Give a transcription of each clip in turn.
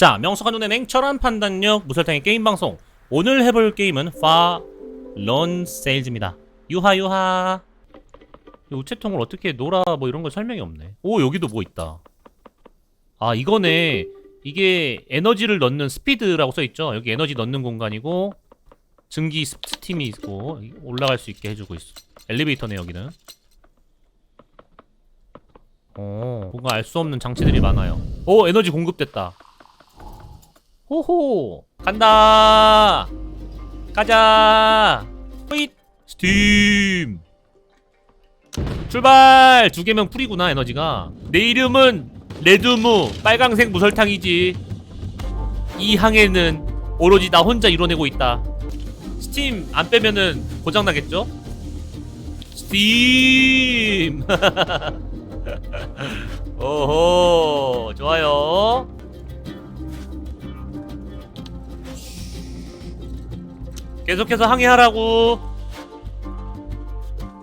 자, 명석한 눈의 냉철한 판단력 무설탕의 게임 방송. 오늘 해볼 게임은 파런 세일즈입니다. 유하 유하. 이 우체통을 어떻게 놀아 뭐 이런 거 설명이 없네. 오 여기도 뭐 있다. 아 이거네. 이게 에너지를 넣는 스피드라고 써 있죠. 여기 에너지 넣는 공간이고 증기 스- 스팀이 있고 올라갈 수 있게 해주고 있어. 엘리베이터네 여기는. 어 뭔가 알 수 없는 장치들이 많아요. 오 에너지 공급됐다. 호호 간다. 가자. 호잇 스팀. 출발! 두 개면 풀이구나 에너지가 내 이름은 레드무 빨강색 무설탕이지 이 항해는 오로지 나 혼자 이뤄내고 있다 스팀 안 빼면은 고장나겠죠? 스팀 오호 좋아요 계속해서 항해하라고.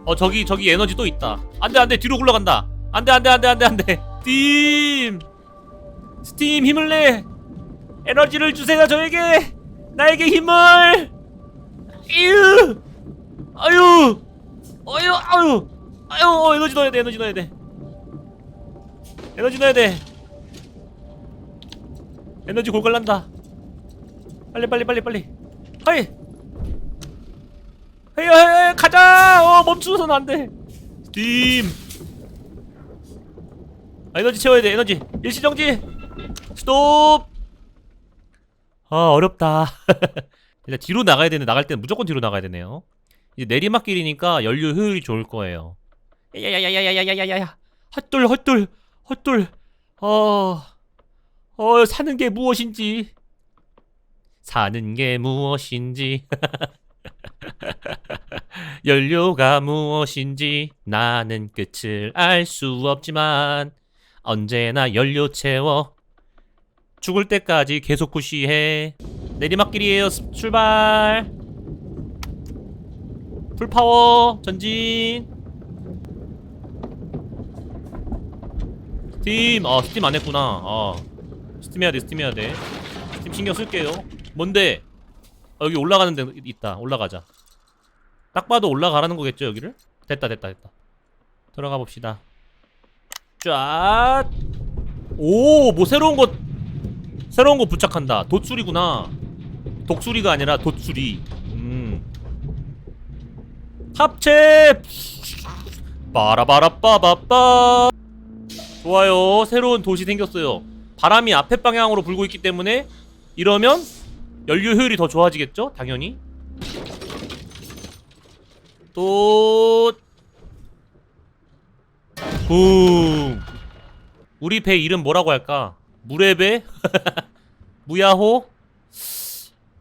어 저기 저기 에너지 또 있다. 안돼 안돼. 뒤로 굴러간다. 안돼 안돼 안돼 안돼 안돼. 스팀! 스팀 힘을 내. 에너지를 주세요 저에게. 나에게 힘을. 이유! 아유! 아유 아유! 아유 어, 에너지 넣어야 돼 에너지 넣어야 돼. 에너지 넣어야 돼. 에너지 골골 난다. 빨리 빨리 빨리 빨리. 하이 헤이 헤이 가자! 어 멈추서는 안돼. 스팀. 아, 에너지 채워야 돼 에너지. 일시정지. 스톱. 아 어렵다. 일단 뒤로 나가야 되는데 나갈 때는 무조건 뒤로 나가야 되네요. 이제 내리막길이니까 연료 효율이 좋을 거예요. 야야야야야야야야야. 헛돌 헛돌 헛돌. 어... 어 사는 게 무엇인지. 사는 게 무엇인지 연료가 무엇인지 나는 끝을 알 수 없지만 언제나 연료 채워 죽을 때까지 계속 푸시해. 내리막길이에요. 스- 출발. 풀파워 전진. 스팀 아 스팀 안 했구나. 아 스팀 해야 돼 스팀 해야 돼. 스팀 신경 쓸게요. 뭔데 아, 여기 올라가는 데 있다. 올라가자. 딱 봐도 올라가라는 거겠죠 여기를? 됐다 됐다 됐다. 들어가 봅시다. 쫙 오 뭐 새로운 거 새로운 거 부착한다. 돛수리구나. 독수리가 아니라 돛수리. 음. 합체! 빠라바라빠바빠. 좋아요. 새로운 돛이 생겼어요. 바람이 앞에 방향으로 불고 있기 때문에 이러면 연료 효율이 더 좋아지겠죠 당연히 또 붕. 우리 배 이름 뭐라고 할까? 물의 배? 무야호?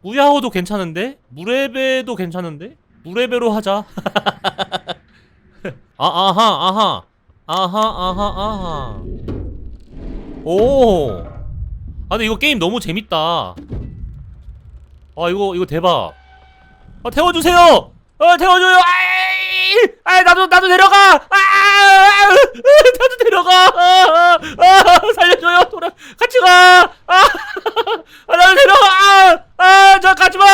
무야호도 괜찮은데? 물의 배도 괜찮은데? 물의 배로 하자. 아 아하 아하 아하 아하 아하. 오. 아 근데 이거 게임 너무 재밌다. 아 이거 이거 대박. 아 태워주세요. 어 태워줘요. 아 나도 나도 내려가. 아, 나도 내려가. 아, 아, 살려줘요. 돌아 같이 가. 아, 아 나도 내려가. 아, 저 가지 마.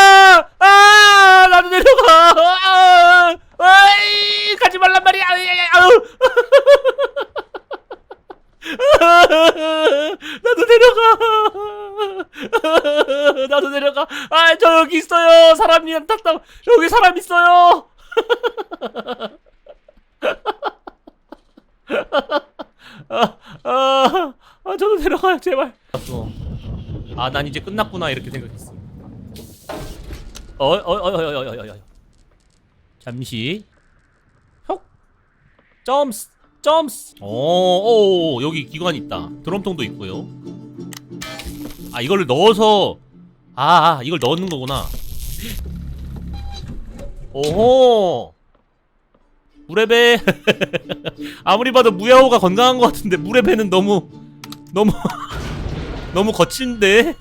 아, 나도 내려가. 아, 아이, 가지 말란 말이야. 아이, 아이, 아우. 나도 내려가. 나도 내려가. 아, 저 여기 있어요. 사람이 탔다. 여기 사람 있어요. 아, 아, 아, 저도 내려가요, 제발. 아, 난 이제 끝났구나 이렇게 생각했어. 어, 어, 어, 어, 어, 어, 어, 어. 잠시. 혁. 점스. 점스. 오, 오, 오, 여기 기관 있다. 드럼통도 있고요. 아, 이걸 넣어서 아, 아, 이걸 넣는 거구나. 오호. 물의 배. 아무리 봐도 무야호가 건강한 것 같은데 물의 배는 너무 너무 너무 거친데.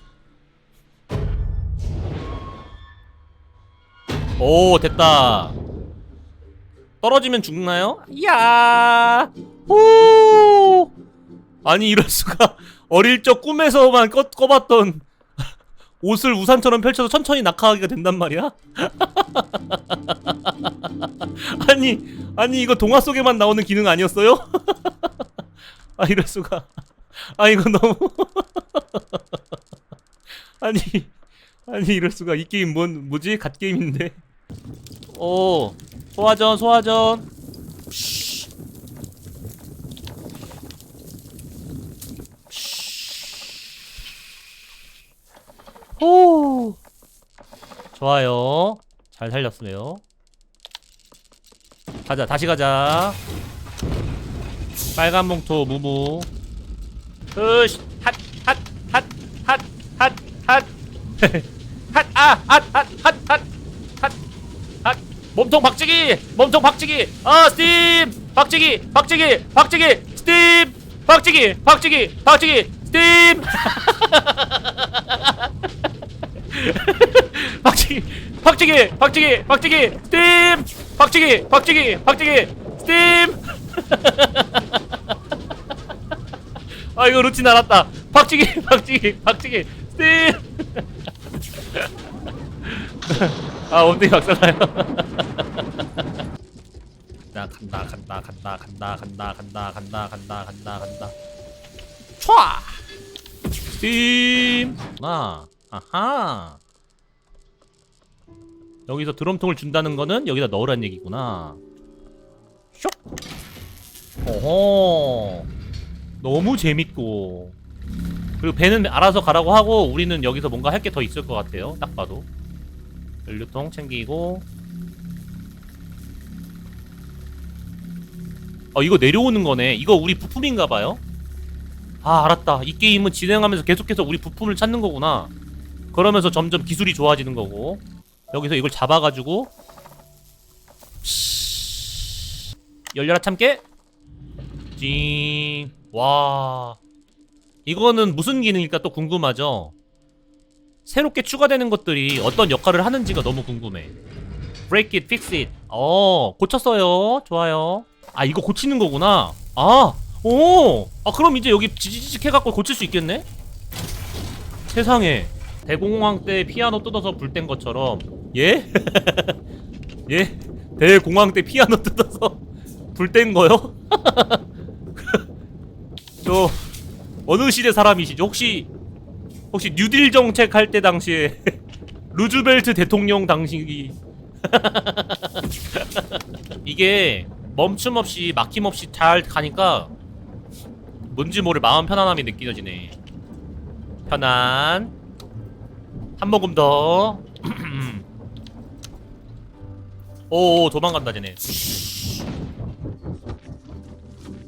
오 됐다. 떨어지면 죽나요? 야. 오. 아니 이럴 수가 어릴 적 꿈에서만 꺼, 꺼봤던 옷을 우산처럼 펼쳐서 천천히 낙하하기가 된단 말이야? 아니 아니 이거 동화 속에만 나오는 기능 아니었어요? 아 이럴 수가 아 이거 너무 아니 아니 이럴 수가 이 게임 뭔 뭐지 갓 게임인데 오 소화전 소화전. 오. 좋아요. 잘 살렸어요. 가자 다시 가자. 빨간 봉투 무무. 으시 핫핫핫핫핫핫핫핫핫핫핫 몸통 박치기 몸통 박치기. 아 스팀 박치기 박치기 박치기. 스팀 박치기 박치기 박치기. 스팀. 박치기 박치기 박치기 박치기. 스팀 박치기 박치기 박치기. 스팀. 아 이거 루틴 알았다. 박치기 박치기 박치기. 스팀 아 엉덩이 박살나요? 나 간다 간다 간다 간다 간다 간다 간다 간다 간다 간다. 촤! 스팀! 아 아하. 여기서 드럼통을 준다는 거는 여기다 넣으란 얘기구나. 쇽! 어허. 너무 재밌고. 그리고 배는 알아서 가라고 하고 우리는 여기서 뭔가 할 게 더 있을 것 같아요. 딱 봐도 연료통 챙기고. 어 이거 내려오는 거네. 이거 우리 부품인가 봐요? 아 알았다. 이 게임은 진행하면서 계속해서 우리 부품을 찾는 거구나. 그러면서 점점 기술이 좋아지는 거고. 여기서 이걸 잡아가지고. 열려라 참깨. 징와. 이거는 무슨 기능일까 또 궁금하죠 새롭게 추가되는 것들이 어떤 역할을 하는지가 너무 궁금해 break it, fix it 어 고쳤어요 좋아요 아 이거 고치는 거구나 아 오! 아 그럼 이제 여기 지지직 해갖고 고칠 수 있겠네? 세상에 대공황 때 피아노 뜯어서 불 뗀 것처럼 예? 예? 대공황 때 피아노 뜯어서 불 뗀 거요? 저 어느 시대 사람이시죠? 혹시 혹시 뉴딜 정책 할 때 당시에 루즈벨트 대통령 당시 이게 멈춤 없이 막힘 없이 잘 가니까 뭔지 모를 마음 편안함이 느껴지네. 편안. 한 모금 더. 오 도망간다 쟤네.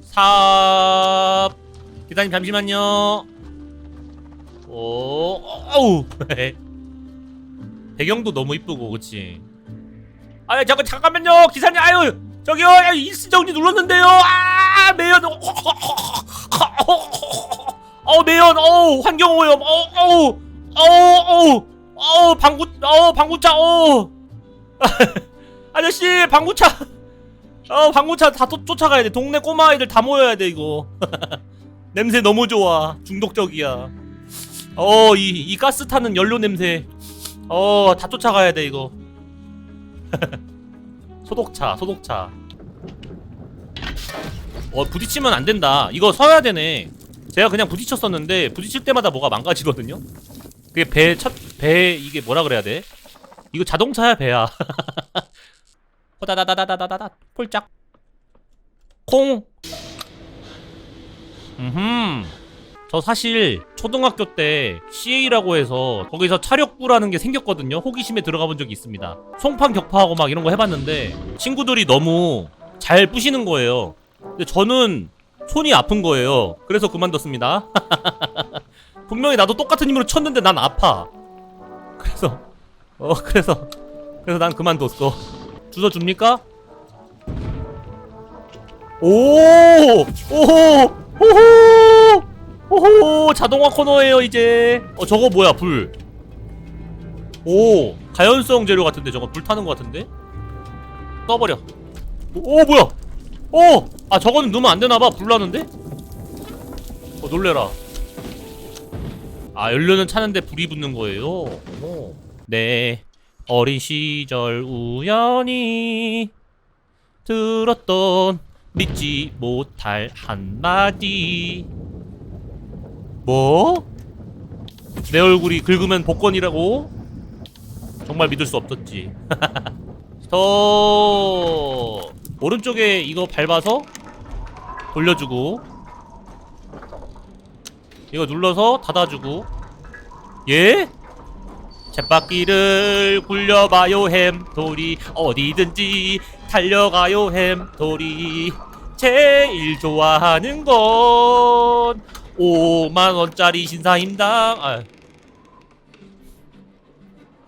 삽. 기사님 잠시만요. 오, 어우. 배경도 너무 이쁘고, 그치? 아, 잠깐 잠깐만요, 기사님. 아유, 저기요, 야, 일시 정지 눌렀는데요. 아, 매연. 어, 매연. 어, 환경 오염. 어, 어, 어, 어, 어, 방구, 어, 방구차. 어. 아저씨, 방구차. 어, 방구차 다 쫓- 쫓아가야 돼. 동네 꼬마 아이들 다 모여야 돼, 이거. 냄새 너무 좋아. 중독적이야. 어, 이, 이 가스 타는 연료 냄새. 어, 다 쫓아가야 돼, 이거. 소독차, 소독차. 어, 부딪히면 안 된다. 이거 서야 되네. 제가 그냥 부딪혔었는데, 부딪힐 때마다 뭐가 망가지거든요? 그게 배, 첫, 배, 이게 뭐라 그래야 돼? 이거 자동차야, 배야. 호다다다다다다다, 폴짝. 콩. 음흠. 저 사실 초등학교 때 CA라고 해서 거기서 차력부라는 게 생겼거든요. 호기심에 들어가 본 적이 있습니다. 송판 격파하고 막 이런 거 해봤는데 친구들이 너무 잘 부시는 거예요. 근데 저는 손이 아픈 거예요. 그래서 그만뒀습니다. 분명히 나도 똑같은 힘으로 쳤는데 난 아파. 그래서 어 그래서 그래서 난 그만뒀어. 주워 줍니까? 오! 오호! 오호! 오호! 자동화 코너예요, 이제. 어, 저거 뭐야, 불. 오, 가연성 재료 같은데 저거 불 타는 것 같은데? 떠버려. 오, 오, 뭐야? 오! 아, 저거는 넣으면 안 되나 봐. 불 나는데? 어, 놀래라. 아 연료는 차는데 불이 붙는 거예요. 오. 네 어린 시절 우연히 들었던 믿지 못할 한마디. 뭐? 내 얼굴이 긁으면 복권이라고? 정말 믿을 수 없었지. 스톱. 오른쪽에 이거 밟아서 돌려주고 이거 눌러서 닫아주고 예? 쳇바퀴를 굴려봐요 햄돌이 어디든지 달려가요 햄돌이 제일 좋아하는 건 5만원짜리 신사임당 아.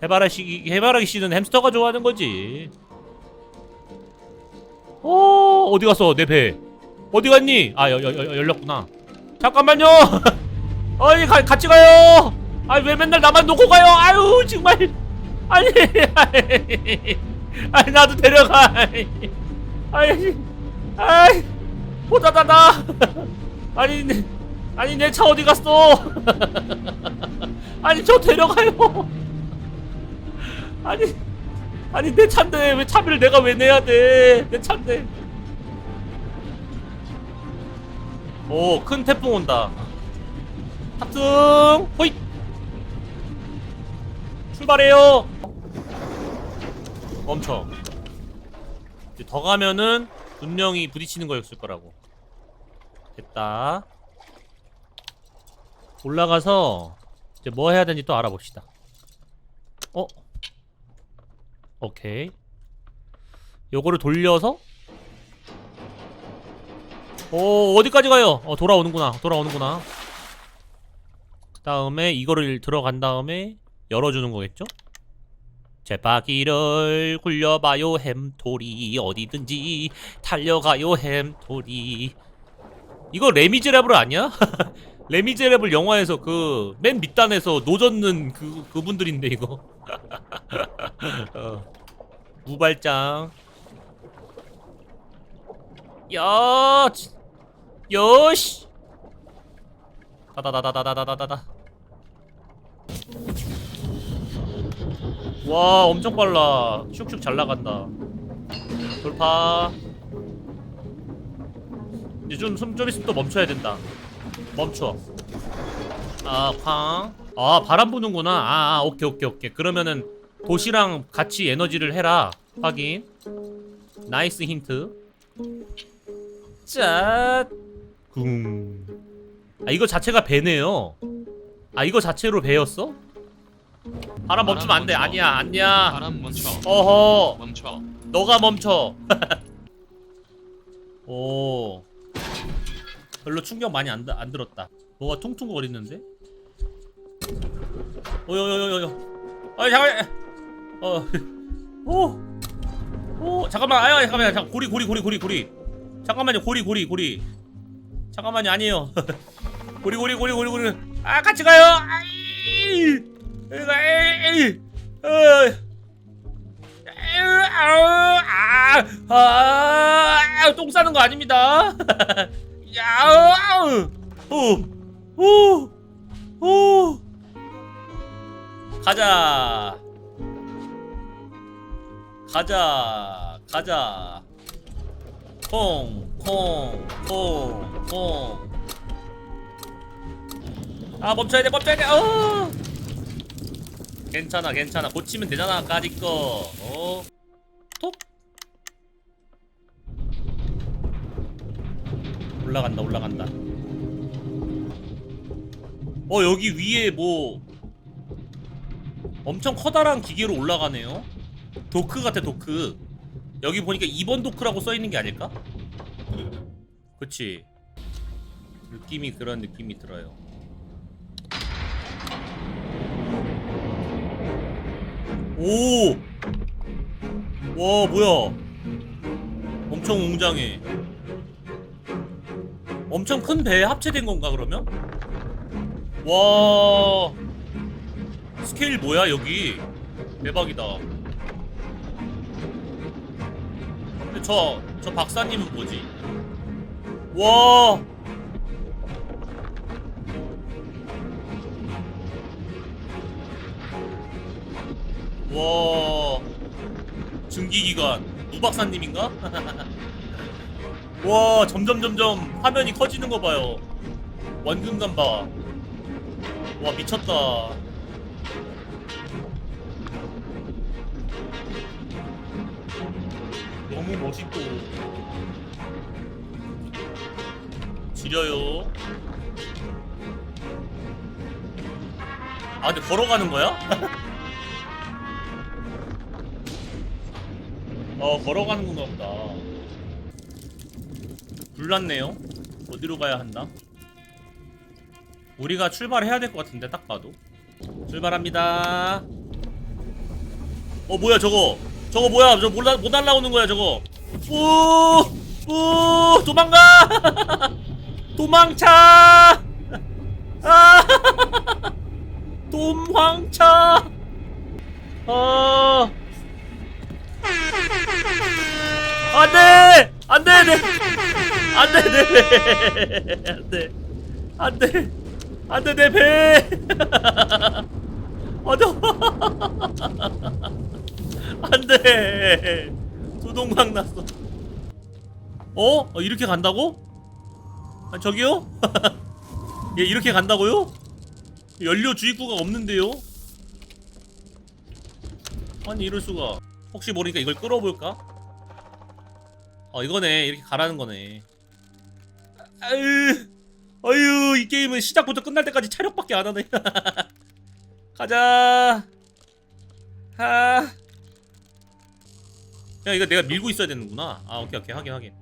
해바라기 씨, 해바라기 씨는 햄스터가 좋아하는 거지. 어 어디 갔어 내 배? 어디 갔니? 아 여, 여, 여, 열렸구나. 잠깐만요. 아니 가, 같이 가요. 아니 왜 맨날 나만 놓고 가요? 아유 정말. 아니 아니, 아니 나도 데려가. 아니 아이 보다다다. 아니 내, 아니 내 차 어디 갔어? 아니 저 데려가요. 아니 아니 내 차인데 왜 차비를 내가 왜 내야 돼 내 차인데. 오 큰 태풍 온다. 탑승 호잇! 출발해요. 멈춰 이제 더 가면은 분명히 부딪히는 거였을 거라고. 됐다 올라가서 이제 뭐 해야 되는지 또 알아봅시다 어? 오케이 요거를 돌려서 오 어디까지 가요? 어 돌아오는구나 돌아오는구나 그 다음에 이거를 들어간 다음에 열어주는 거겠죠? 제바퀴를 굴려봐요 햄토리 어디든지 달려가요 햄토리 이거 레미제라블 아니야? 레미제라블 영화에서 그 맨 밑단에서 노젓는 그 그분들인데 이거. 어. 무발장. 야 치- 여시 다다다다다다다다다. 와 엄청 빨라. 슉슉 잘 나간다. 돌파. 이제 좀, 좀, 좀 있으면 또 멈춰야 된다 멈춰 아, 쾅. 아, 바람 부는구나. 아, 아, 오케이, 오케이, 오케이. 그러면은 도시랑 같이 에너지를 해라. 확인. 나이스 힌트. 짠. 궁. 아, 이거 자체가 배네요. 아, 이거 자체로 배였어? 바람 멈추면 안 돼. 멈춰. 아니야, 아니야. 바람 멈춰 어허. 멈춰 너가 멈춰. 오. 별로 충격 많이 안, 들- 안 들었다. 뭐가 퉁퉁거리는데? 어여여여여. 아 잠깐. 어. 오. 오 잠깐만. 아야 잠깐만. 잠깐 고리 고리 고리 고리 고리. 잠깐만요. 고리 고리 고리. 잠깐만요. 아니에요. 고리 고리 고리 고리 고리. 아 같이 가요. 아이. 에이. 어. 아, 아, 아, 똥 싸는 거 아닙니다. 야, 오, 오, 오, 가자, 가자, 가자. 콩, 콩, 콩, 콩. 아 멈춰야 돼, 멈춰야 돼. 어. 괜찮아 괜찮아 고치면 되잖아 까짓 거 어? 톡 올라간다 올라간다 어 여기 위에 뭐 엄청 커다란 기계로 올라가네요 도크 같아 도크 여기 보니까 2번 도크라고 써있는 게 아닐까? 그치 느낌이 그런 느낌이 들어요 오! 와, 뭐야. 엄청 웅장해. 엄청 큰 배에 합체된 건가 그러면? 와 스케일 뭐야 여기 대박이다 근데 저, 저 박사님은 뭐지? 와 와, 증기기관, 우 박사님인가? 와 점점 점점 화면이 커지는 거 봐요. 원근감 봐와 미쳤다. 너무 멋있고. 지려요. 아 근데 걸어가는 거야? 어 걸어가는 건가 보다 불났네요. 어디로 가야 한다? 우리가 출발해야 될 것 같은데 딱 봐도. 출발합니다. 어 뭐야 저거? 저거 뭐야? 저못 못 날라오는 거야 저거. 우우 도망가! 도망차 아! 도망차 아 안돼 안돼 네 안돼 네 안돼 안돼 안돼 내배 어저 안돼 소동강 났어 어? 어 이렇게 간다고? 아, 저기요? 얘 이렇게 간다고요? 연료 주입구가 없는데요? 아니 이럴 수가 혹시 모르니까 이걸 끌어볼까? 어 이거네. 이렇게 가라는 거네. 아유 아유 이 게임은 시작부터 끝날 때까지 차력밖에 안 하네. 가자. 하. 야 이거 내가 밀고 있어야 되는구나. 아 오케이 오케이. 확인 확인.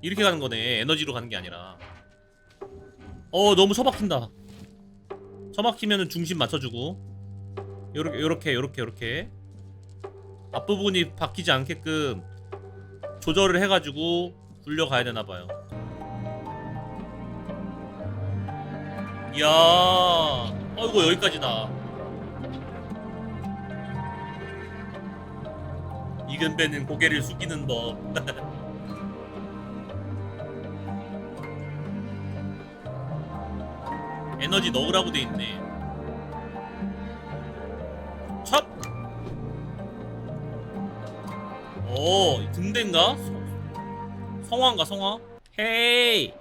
이렇게 가는 거네. 에너지로 가는 게 아니라. 어 너무 처박힌다. 처박히면은 중심 맞춰주고. 요렇게 요렇게 요렇게 요렇게. 앞부분이 바뀌지 않게끔 조절을 해가지고 굴려가야 되나봐요. 이야 어이구 여기까지다. 이근 배는 고개를 숙이는 법. 에너지 넣으라고 돼 있네 오, 등대인가? 성- 성화인가, 성화? 헤이!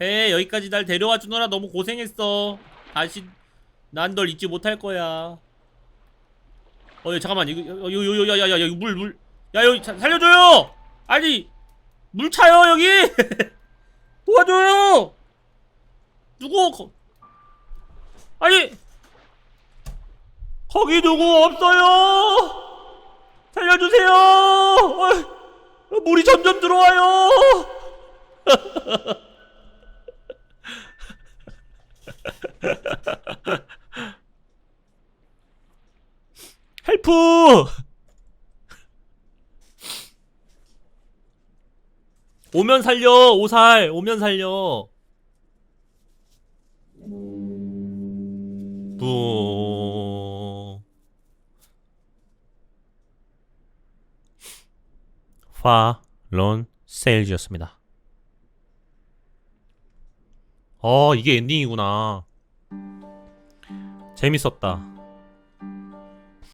헤이, 여기까지 날 데려와 주느라 너무 고생했어. 다시, 난 널 잊지 못할 거야. 어, 야, 잠깐만, 이거, 요, 요, 요, 야, 야, 야, 이거 물, 물. 야, 여기, 자, 살려줘요! 아니, 물 차요, 여기! 도와줘요! 누구, 거... 아니! 거기 누구 없어요! 살려주세요! 어, 물이 점점 들어와요! 헬프! 오면 살려, 오살, 오면 살려. 부. 파 론 세일즈였습니다. 어, 이게 엔딩이구나. 재밌었다.